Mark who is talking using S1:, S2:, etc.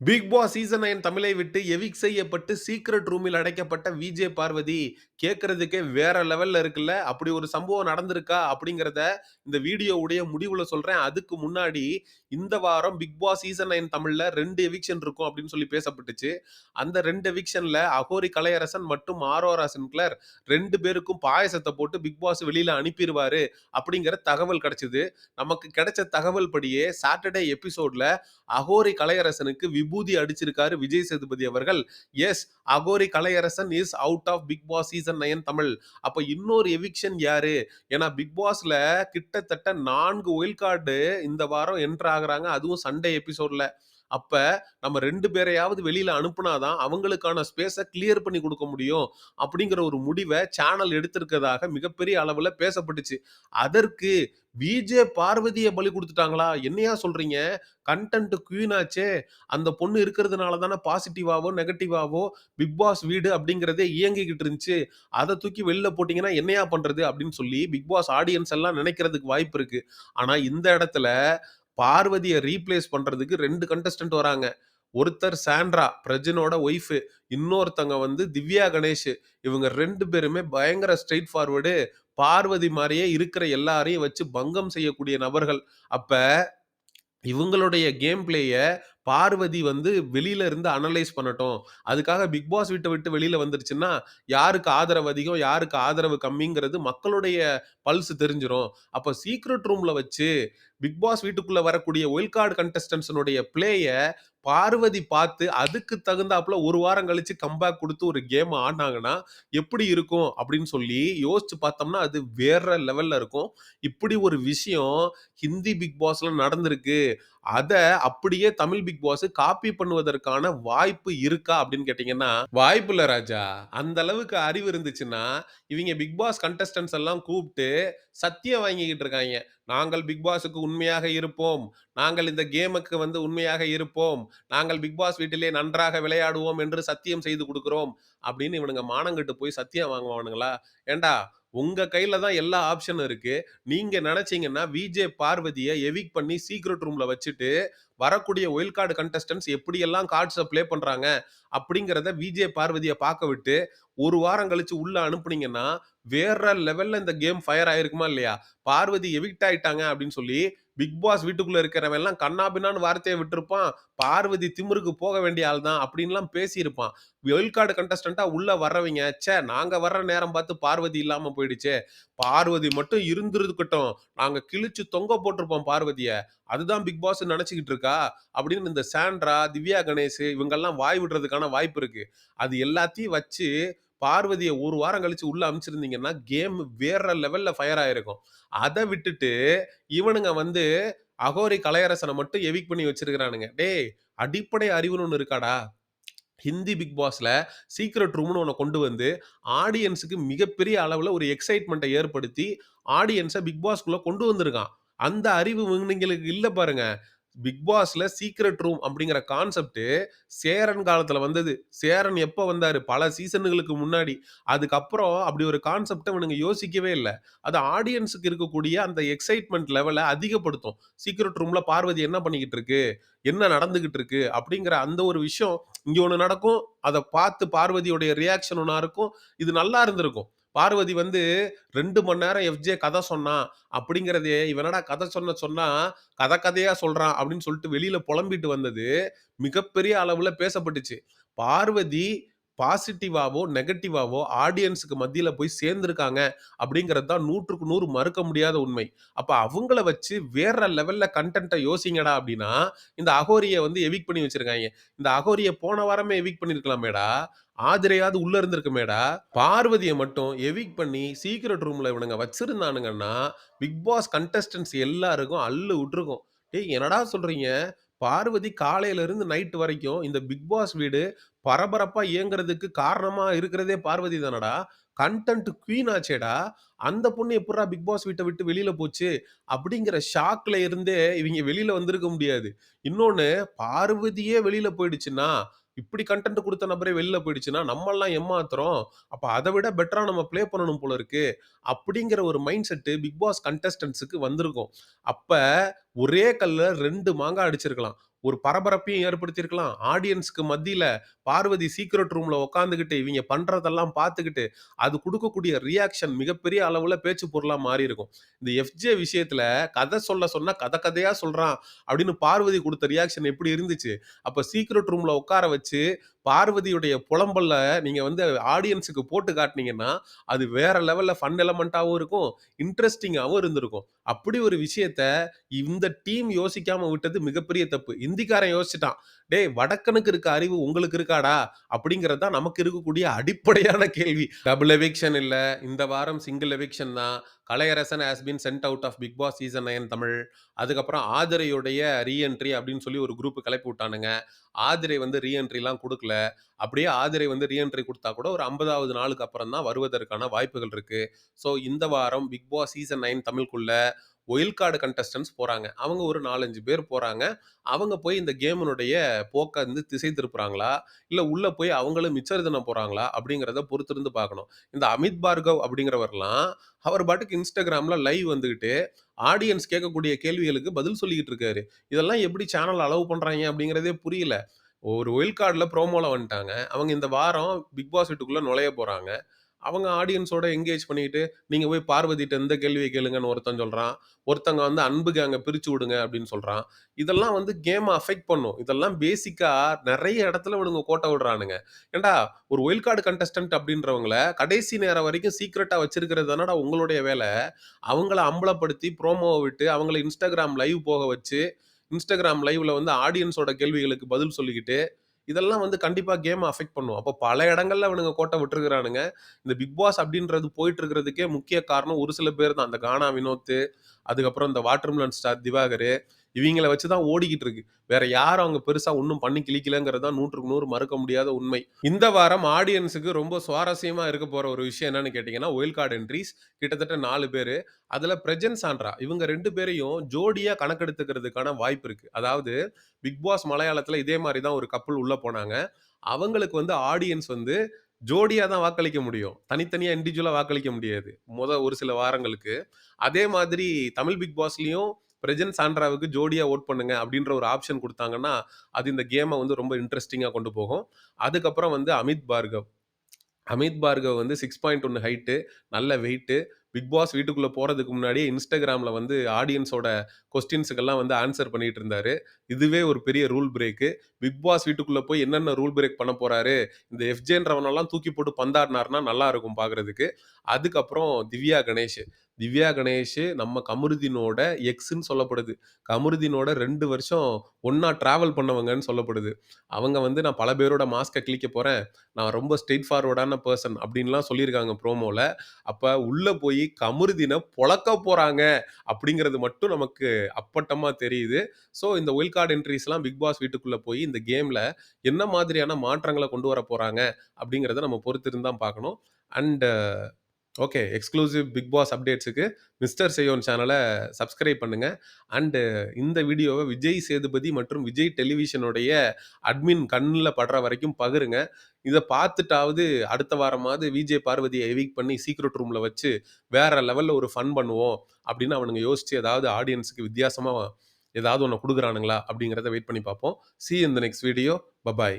S1: Big Boss season nine தமிழை விட்டு evict செய்யப்பட்டு சீக்ரெட் ரூமில் அடைக்கப்பட்ட விஜே பார்வதி கேட்கறதுக்கே வேற லெவல்ல இருக்குல்ல? அப்படி ஒரு சம்பவம் நடந்திருக்கா? அப்படிங்கிறத இந்த வீடியோவுடைய முடிவுல சொல்றேன். அதுக்கு முன்னாடி இந்த வாரம் பிக் பாஸ் சீசன் நைன் தமிழ்ல ரெண்டு எவிக்ஷன் இருக்கும் அப்படின்னு சொல்லி பேசப்பட்டுச்சு. அந்த ரெண்டு எவிக்ஷன்ல அகோரி கலையரசன் மற்றும் ஆரோரா சின்க்ளர் ரெண்டு பேருக்கும் பாயசத்தை போட்டு பிக் பாஸ் வெளியில அனுப்பிடுவாரு அப்படிங்கிற தகவல் கிடைச்சது. நமக்கு கிடைச்ச தகவல் படியே சாட்டர்டே எபிசோட்ல அகோரி கலையரசனுக்கு விபூதி அடிச்சிருக்காரு விஜய் சேதுபதி அவர்கள். Yes Aghori Kalaiyarasan is out of Bigg Boss season nine Tamil. அப்ப இன்னொரு எவிக்ஷன் யாரு? ஏன்னா பிக் பாஸ்ல கிட்டத்தட்ட நான்கு ஒயில் கார்டு இந்த வாரம் என்ட்ரு ஆகுறாங்க. அதுவும் சண்டே எபிசோட்ல அப்ப நம்ம ரெண்டு பேரையாவது வெளியில அனுப்புனாதான் அவங்களுக்கான ஸ்பேஸை கிளியர் பண்ணி கொடுக்க முடியும் அப்படிங்கிற ஒரு முடிவை சேனல் எடுத்திருக்கிறதாக மிகப்பெரிய அளவுல பேசப்பட்டுச்சு. அதற்கு விஜே பார்வதியை பலி கொடுத்துட்டாங்களா? என்னையா சொல்றீங்க? கண்டென்ட் குவீனாச்சே அந்த பொண்ணு இருக்கிறதுனால தானே பாசிட்டிவாவோ நெகட்டிவாவோ பிக் பாஸ் வீடு அப்படிங்கிறதே இயங்கிக்கிட்டு இருந்துச்சு. அதை தூக்கி வெளில போட்டீங்கன்னா என்னையா பண்றது அப்படின்னு சொல்லி பிக் பாஸ் ஆடியன்ஸ் எல்லாம் நினைக்கிறதுக்கு வாய்ப்பு இருக்கு. ஆனா இந்த இடத்துல பார்வதியை ரீப்ளேஸ் பண்ணுறதுக்கு ரெண்டு கண்டஸ்டன்ட் வராங்க. ஒருத்தர் சாண்ட்ரா பிரஜனோட ஒய்ஃபு இன்னொருத்தங்க வந்து திவ்யா கணேஷ். இவங்க ரெண்டு பேருமே பயங்கர ஸ்ட்ரெயிட் ஃபார்வர்டு பார்வதி மாதிரியே இருக்கிற எல்லாரையும் வச்சு பங்கம் செய்யக்கூடிய நபர்கள். அப்போ இவங்களுடைய கேம் பிளேய பார்வதி வந்து வெளியில இருந்து அனலைஸ் பண்ணட்டும். அதுக்காக பிக் பாஸ் விட்டு விட்டு வெளியில வந்துருச்சுன்னா யாருக்கு ஆதரவு அதிகம் யாருக்கு ஆதரவு கம்மிங்கிறது மக்களுடைய பல்ஸ் தெரிஞ்சிடும் அப்ப சீக்ரெட் ரூம்ல வச்சு பிக் பாஸ் வீட்டுக்குள்ள வரக்கூடிய ஒயில் கார்டு கண்டஸ்டன்ஸனுடைய பிளேய பார்வதி பார்த்து அதுக்கு தகுந்தாப்புல ஒரு வாரம் கழிச்சு கம்பேக் கொடுத்து ஒரு கேம் ஆடினாங்கன்னா எப்படி இருக்கும் அப்படின்னு சொல்லி யோசிச்சு பார்த்தோம்னா அது வேற லெவல்ல இருக்கும். இப்படி ஒரு விஷயம் ஹிந்தி பிக் பாஸ்ல நடந்திருக்கு. அதை அப்படியே தமிழ் பிக் பாஸ் காப்பி பண்ணுவதற்கான வாய்ப்பு இருக்கா அப்படின்னு கேட்டீங்கன்னா வாய்ப்பு இல்லை ராஜா. அந்த அளவுக்கு அறிவு இருந்துச்சுன்னா இவங்க பிக் பாஸ் கண்டஸ்டன்ஸ் எல்லாம் கூப்பிட்டு சத்தியம் வாங்கிக்கிட்டு இருக்காங்க. நாங்கள் பிக் பாஸுக்கு உண்மையாக இருப்போம். நாங்கள் இந்த கேமுக்கு வந்து உண்மையாக இருப்போம். நாங்கள் பிக் பாஸ் வீட்டிலே நன்றாக விளையாடுவோம் என்று சத்தியம் செய்து கொடுக்குறோம். அப்படின்னு இவனுங்க மானங்கிட்டு போய் சத்தியம் வாங்குவானுங்களா? ஏண்டா உங்க கையில தான் எல்லா ஆப்ஷனும் இருக்கு. நீங்க நினைச்சீங்கன்னா விஜே பார்வதியை எவிக் பண்ணி சீக்ரெட் ரூம்ல வச்சுட்டு வரக்கூடிய ஒயில் கார்டு கண்டஸ்டன்ஸ் எப்படியெல்லாம் கார்ட்ஸை ப்ளே பண்றாங்க அப்படிங்கிறத விஜே பார்வதியை பார்க்க விட்டு ஒரு வாரம் கழிச்சு உள்ள அனுப்புனீங்கன்னா வேற லெவல்ல இந்த கேம் ஃபயர் ஆயிருக்குமா இல்லையா? பார்வதி எவிக்ட் ஆயிட்டாங்க அப்படின்னு சொல்லி பிக் பாஸ் வீட்டுக்குள்ள இருக்கிறவன் எல்லாம் கண்ணாபின்னான்னு வார்த்தையை விட்டுருப்பான். பார்வதி திமிருக்கு போக வேண்டிய ஆள் தான் அப்படின்லாம் பேசியிருப்பான். ஒயில் கார்டு கண்டஸ்டண்டா உள்ள வர்றவங்க ச்சே நாங்க வர்ற நேரம் பார்த்து பார்வதி இல்லாம போயிடுச்சே. பார்வதி மட்டும் இருந்துருக்கட்டும். நாங்க கிழிச்சு தொங்க போட்டிருப்போம் பார்வதிய. அதுதான் பிக் பாஸ் நினைச்சுக்கிட்டு இருக்கா? அப்படின்னு இந்த சாண்ட்ரா திவ்யா கணேஷ் இவங்கெல்லாம் வாய் விடுறதுக்கான வாய்ப்பு இருக்கு. அது எல்லாத்தையும் வச்சு பார்வதியை ஒரு வாரம் கழிச்சு உள்ள அமிச்சிருந்தீங்கன்னா கேம் வேற லெவல்ல ஃபயர் ஆயிருக்கும். அதை விட்டுட்டு இவனுங்க வந்து அகோரி கலையரசனை மட்டும் எவிக் பண்ணி வச்சிருக்கிறானுங்க. டேய் அடிப்படை அறிவுன்னு ஒன்று இருக்காடா? ஹிந்தி பிக் பாஸ்ல சீக்ரெட் ரூம்னு ஒன்று கொண்டு வந்து ஆடியன்ஸுக்கு மிகப்பெரிய அளவில் ஒரு எக்ஸைட்மெண்ட்டை ஏற்படுத்தி ஆடியன்ஸை பிக் பாஸ்க்குள்ளே கொண்டு வந்திருக்கான். அந்த அறிவு இவனுங்களுக்கு இல்லை பாருங்க. பிக் பாஸ்ல சீக்ரெட் ரூம் அப்படிங்கிற கான்செப்ட் சேரன் காலத்துல வந்தது. சேரன் எப்போ வந்தாரு? பல சீசன்களுக்கு முன்னாடி. அதுக்கப்புறம் அப்படி ஒரு கான்செப்டை இவனுங்க யோசிக்கவே இல்லை. அது ஆடியன்ஸுக்கு இருக்கக்கூடிய அந்த எக்ஸைட்மெண்ட் லெவலை அதிகப்படுத்தும். சீக்ரெட் ரூம்ல பார்வதி என்ன பண்ணிக்கிட்டு இருக்கு? என்ன நடந்துகிட்டு இருக்கு? அப்படிங்கிற அந்த ஒரு விஷயம் இங்க ஒன்று நடக்கும். அதை பார்த்து பார்வதியோடைய ரியாக்ஷன் ஒன்றா இருக்கும். இது நல்லா இருந்திருக்கும். பார்வதி வந்து ரெண்டு மணி நேரம் எஃப்ஜே கதை சொன்னான் அப்படிங்கிறதே இவனடா கதை சொன்ன சொன்னா கதை கதையா சொல்றான் அப்படின்னு சொல்லிட்டு வெளியில புலம்பிட்டு வந்தது மிகப்பெரிய அளவுல பேசப்பட்டுச்சு. பார்வதி பாசிட்டிவாவோ நெகட்டிவாவோ ஆடியன்ஸுக்கு மத்தியில் போய் சேர்ந்துருக்காங்க அப்படிங்கிறது தான் நூற்றுக்கு நூறு மறுக்க முடியாத உண்மை. அப்போ அவங்கள வச்சு வேற லெவலில் கண்டென்ட்டை யோசிங்கடா அப்படின்னா இந்த அகோரியை வந்து எவிக் பண்ணி வச்சுருக்காங்க. இந்த அகோரியை போன வாரமே எவிக் பண்ணியிருக்கலாமேடா ஆதிரையாவது உள்ள இருந்திருக்குமேடா. பார்வதியை மட்டும் எவிக் பண்ணி சீக்ரெட் ரூம்ல இவனுங்க வச்சிருந்தானுங்கன்னா பிக் பாஸ் கண்டஸ்டன்ஸ் எல்லாருக்கும் அள்ளு விட்டுருக்கும். டேய் என்னடா சொல்றீங்க? பார்வதி காலையில இருந்து நைட் வரைக்கும் இந்த பிக் பாஸ் வீடு பரபரப்பா இயங்குறதுக்கு காரணமா இருக்கிறதே பார்வதி தானடா. கண்டென்ட் குவீன் ஆச்சேடா. அந்த பொண்ணு எப்படா பிக் பாஸ் வீட்டை விட்டு வெளியில போச்சு? அப்படிங்கிற ஷாக்ல இருந்தே இவங்க வெளியில வந்திருக்க முடியாது. இன்னொன்னு பார்வதியே வெளியில போயிடுச்சுன்னா இப்படி கண்டென்ட் கொடுத்த நபரே வெளில போயிடுச்சுன்னா நம்மெல்லாம் ஏமாத்துறோம். அப்போ அதை விட பெட்டரா நம்ம ப்ளே பண்ணணும் போல இருக்கு. அப்படிங்கிற ஒரு மைண்ட் செட்டு பிக் பாஸ் கண்டஸ்டன்ஸுக்கு வந்திருக்கும். அப்ப ஒரே கல்ல ரெண்டு மாங்காய் அடிச்சிருக்கலாம் ஒரு பரபரப்பையும் ஏற்படுத்தியிருக்கலாம். ஆடியன்ஸ்க்கு மத்தியில பார்வதி சீக்ரெட் ரூம்ல உட்காந்துக்கிட்டு இவங்க பண்றதெல்லாம் பார்த்துக்கிட்டு, அது கொடுக்கக்கூடிய ரியாக்ஷன் மிகப்பெரிய அளவுல பேச்சு பொருளா மாறியிருக்கும். இந்த எஃப்ஜே விஷயத்துல கதை சொல்ல சொன்னா கதை கதையா சொல்றான் அப்படின்னு பார்வதி கொடுத்த ரியாக்ஷன் எப்படி இருந்துச்சு? அப்ப சீக்ரெட் ரூம்ல உட்கார வச்சு பார்வதியுடைய புலம்பல்ல நீங்க வந்து ஆடியன்ஸுக்கு போட்டு காட்டுனீங்கன்னா, அது வேற லெவல்ல ஃபன் எலமெண்ட்டாவும் இருக்கும். இன்ட்ரெஸ்டிங்காகவும் இருந்திருக்கும். அப்படி ஒரு விஷயத்த இந்த டீம் யோசிக்காம விட்டது மிகப்பெரிய தப்பு. இந்திக்காரன் யோசிச்சுட்டான். "டேய் வடக்கனுக்கு இருக்க அறிவு உங்களுக்கு இருக்காடா?" அப்படிங்கிறது தான் நமக்கு இருக்கக்கூடிய அடிப்படையான கேள்வி. டபுள் எவிக்ஷன் இல்ல. இந்த வாரம் சிங்கிள் எவிக்ஷன் தான். Kalaiyarasan has been sent out of Bigg Boss season nine Tamil. அதுக்கப்புறம் ஆதிரையுடைய ரீஎன்ட்ரி அப்படின்னு சொல்லி ஒரு குரூப் கிளப்பி விட்டானுங்க. ஆதிரை வந்து ரீஎன்ட்ரிலாம் கொடுக்கல அப்படியே ஆதிரை வந்து ரீஎன்ட்ரி கொடுத்தா கூட ஒரு 50வது நாளுக்கு அப்புறம் தான் வருவதற்கான வாய்ப்புகள் இருக்குது ஸோ இந்த வாரம் பிக் பாஸ் சீசன் நைன் தமிழ்க்குள்ள ஒயில் கார்டு கண்டஸ்டன்ஸ் போகிறாங்க அவங்க ஒரு 4, 5 பேர் போகிறாங்க அவங்க போய் இந்த கேமினுடைய போக்கை வந்து திசை திருப்புறாங்களா? இல்லை உள்ளே போய் அவங்களும் மிச்சரிதனம் போகிறாங்களா அப்படிங்கிறத பொறுத்திருந்து பார்க்கணும். இந்த அமித் பார்கவ் அப்படிங்கிறவர்லாம் அவர் பாட்டுக்கு இன்ஸ்டாகிராமில் லைவ் வந்துக்கிட்டு ஆடியன்ஸ் கேட்கக்கூடிய கேள்விகளுக்கு பதில் சொல்லிக்கிட்டு இருக்காரு. இதெல்லாம் எப்படி சேனல் அலோவ் பண்ணுறாங்க அப்படிங்கிறதே புரியல. ஒரு ஒயில் கார்டில் ப்ரோமோல வந்துட்டாங்க. அவங்க இந்த வாரம் பிக் பாஸ் வீட்டுக்குள்ளே நுழைய போகிறாங்க அவங்க ஆடியன்ஸோட என்கேஜ் பண்ணிக்கிட்டு, நீங்க போய் பார்வதிட்ட எந்த கேள்வியை கேளுங்கன்னு ஒருத்தன் சொல்றான். ஒருத்தங்க வந்து அன்புக்கு அங்கே பிரிச்சு விடுங்க அப்படின்னு சொல்றான். இதெல்லாம் வந்து கேமை அஃபெக்ட் பண்ணும். இதெல்லாம் பேசிக்கா நிறைய இடத்துல இவனுங்க கோட்டை விடுறானுங்க. ஏன்டா ஒரு ஒயில் கார்டு கண்டஸ்டன்ட் அப்படின்றவங்கள கடைசி நேரம் வரைக்கும் சீக்ரெட்டா வச்சிருக்கிறது தானடா உங்களுடைய வேலை அவங்கள அம்பலப்படுத்தி ப்ரோமோவை விட்டு அவங்கள இன்ஸ்டாகிராம் லைவ் போக வச்சு, இன்ஸ்டாகிராம் லைவ்ல வந்து ஆடியன்ஸோட கேள்விகளுக்கு பதில் சொல்லிக்கிட்டு, இதெல்லாம் வந்து கண்டிப்பா கேமை அஃபெக்ட் பண்ணும். அப்போ பல இடங்கள்ல அவனுங்க கோட்டை விட்டுருக்கானுங்க. இந்த பிக் பாஸ் அப்படின்றது போயிட்டு இருக்கிறதுக்கே முக்கிய காரணம் ஒரு சில பேர் தான். அந்த கானா வினோத்து, அதுக்கப்புறம் இந்த வாட்டர்மெலன் ஸ்டார் திவாகரு, இவங்களை வச்சு தான் ஓடிக்கிட்டு இருக்கு. வேற யாரும் அவங்க பெருசா ஒன்றும் பண்ணி கிளிக்கலங்கிறது தான் 100க்கு 100 மறுக்க முடியாத உண்மை. இந்த வாரம் ஆடியன்ஸுக்கு ரொம்ப சுவாரஸ்யமா இருக்க போற ஒரு விஷயம் என்னன்னு கேட்டீங்கன்னா, ஒயில் கார்டு என்ட்ரிஸ் கிட்டத்தட்ட நாலு பேர் அதுல பிரஜன் சாண்ட்ரா இவங்க ரெண்டு பேரையும் ஜோடியா கணக்கெடுத்துக்கிறதுக்கான வாய்ப்பு இருக்கு. அதாவது பிக் பாஸ் மலையாளத்துல இதே மாதிரி தான் ஒரு கப்பல் உள்ள போனாங்க. அவங்களுக்கு வந்து ஆடியன்ஸ் வந்து ஜோடியாக தான் வாக்களிக்க முடியும். தனித்தனியாக இண்டிவிஜுவலாக வாக்களிக்க முடியாது. முத ஒரு சில வாரங்களுக்கு. அதே மாதிரி தமிழ் பிக் பாஸ்லேயும் பிரஜன் சாண்ட்ராவுக்கு ஜோடியா வோட் பண்ணுங்க அப்படின்ற ஒரு ஆப்ஷன் கொடுத்தாங்கன்னா அது இந்த கேமை வந்து ரொம்ப இன்ட்ரெஸ்டிங்காக கொண்டு போகும். அதுக்கப்புறம் வந்து அமித் பார்கவ். அமித் பார்கவ் வந்து 6.1 ஹைட்டு, நல்ல வெயிட்டு. பிக் பாஸ் வீட்டுக்குள்ளே போகிறதுக்கு முன்னாடியே இன்ஸ்டாகிராமில் வந்து ஆடியன்ஸோட கொஸ்டின்ஸுக்கெல்லாம் வந்து ஆன்சர் பண்ணிட்டு இருந்தாரு. இதுவே ஒரு பெரிய ரூல் பிரேக்கு. பிக் பாஸ் வீட்டுக்குள்ளே போய் என்னென்ன ரூல் பிரேக் பண்ண போறாரு, இந்த எஃப்ஜேன்றவனெல்லாம் தூக்கி போட்டு பந்தாடினார்னா நல்லா இருக்கும் பார்க்கறதுக்கு. அதுக்கப்புறம் திவ்யா கணேஷ். திவ்யா கணேஷ் நம்ம கமருதீனோட எக்ஸ்ன்னு சொல்லப்படுது. கமருதீனோட ரெண்டு வருஷம் ஒன்றா டிராவல் பண்ணவங்கன்னு சொல்லப்படுது. அவங்க வந்து நான் பல பேரோட மாஸ்கை கிளிக்க போறேன். நான் ரொம்ப ஸ்ட்ரெயிட் ஃபார்வர்டான பர்சன் அப்படின்லாம் சொல்லியிருக்காங்க ப்ரோமோல. அப்ப உள்ள போய் கமருதீன பொழக்க போறாங்க அப்படிங்கிறது மட்டும் நமக்கு அப்பட்டமா தெரியுது. ஸோ இந்த ஒயில் கார்டு என்ட்ரீஸ்லாம் பிக் பாஸ் வீட்டுக்குள்ள போய் இந்த கேம்ல என்ன மாதிரியான மாற்றங்களை கொண்டு வர போறாங்க அப்படிங்கிறத நம்ம பொறுத்திருந்தான் பார்க்கணும். And okay exclusive Bigg Boss அப்டேட்ஸுக்கு mister செய்யோன் சேனலை சப்ஸ்கிரைப் பண்ணுங்கள் அண்டு இந்த வீடியோவை விஜய் சேதுபதி மற்றும் விஜய் டெலிவிஷனுடைய அட்மின் கண்ணில் படுற வரைக்கும் பகிருங்க. இதை பார்த்துட்டாவது அடுத்த வாரமாவது விஜே பார்வதியை எவிக் பண்ணி சீக்ரெட் ரூமில் வச்சு வேறு லெவலில் ஒரு ஃபன் பண்ணுவோம் அப்படின்னு அவனுங்க யோசித்து ஏதாவது ஆடியன்ஸுக்கு வித்தியாசமாக ஏதாவது ஒன்று கொடுக்குறானுங்களா அப்படிங்கிறத வெயிட் பண்ணி பார்ப்போம். சி இந்த இன் நெக்ஸ்ட் வீடியோ. பபாய்.